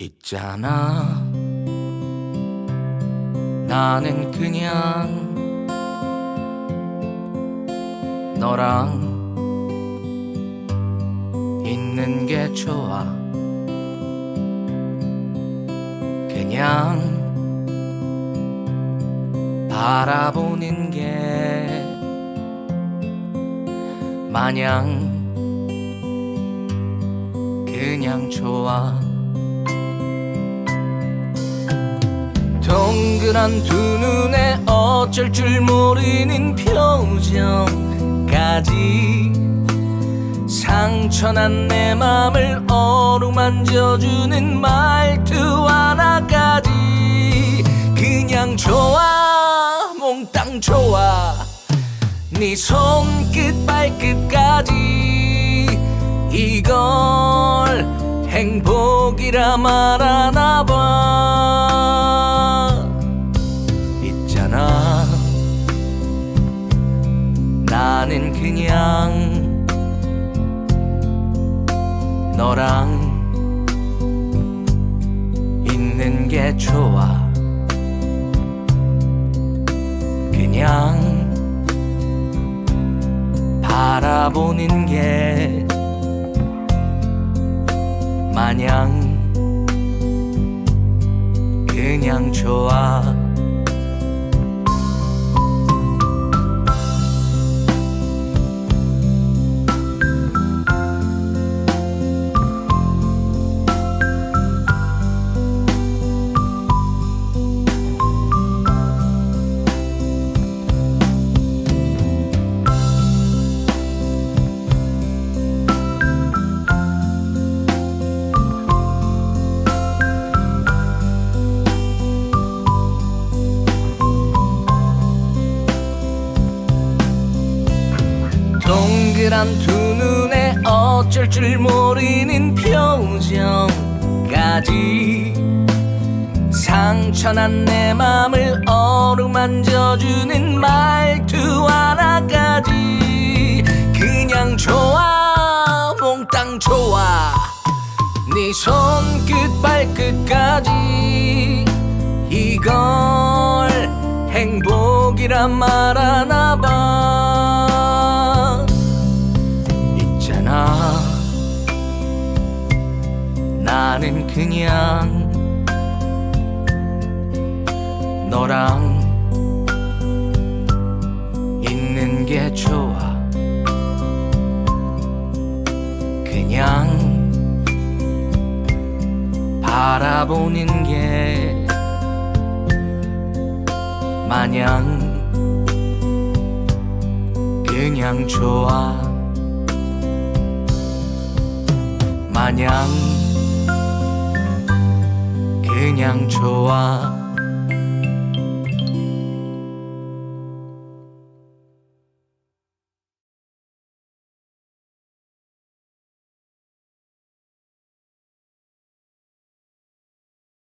있잖아. 나는 그냥 너랑 있는 게 좋아. 그냥 바라보는 게 마냥 그냥 좋아 동그란 두 눈에 어쩔 줄 모르는 표정까지 상처난 내 맘을 어루만져주는 말투 하나까지 그냥 좋아 몽땅 좋아. 네 손끝 발끝까지 이걸 행복이라 말하나 봐 그냥 너랑 있는 게 좋아. 그냥 바라보는 게 마냥 그냥 좋아 동그란 두 눈에 어쩔 줄 모르는 표정까지 상처난 내 맘을 어루만져주는 말투 하나까지. 그냥 좋아 몽땅 좋아. 네 손끝 발끝까지. 이걸 행복이란 말 그냥 너랑 있는 게 좋아. 그냥 바라보는 게 마냥 그냥 좋아. 마냥 그냥 좋아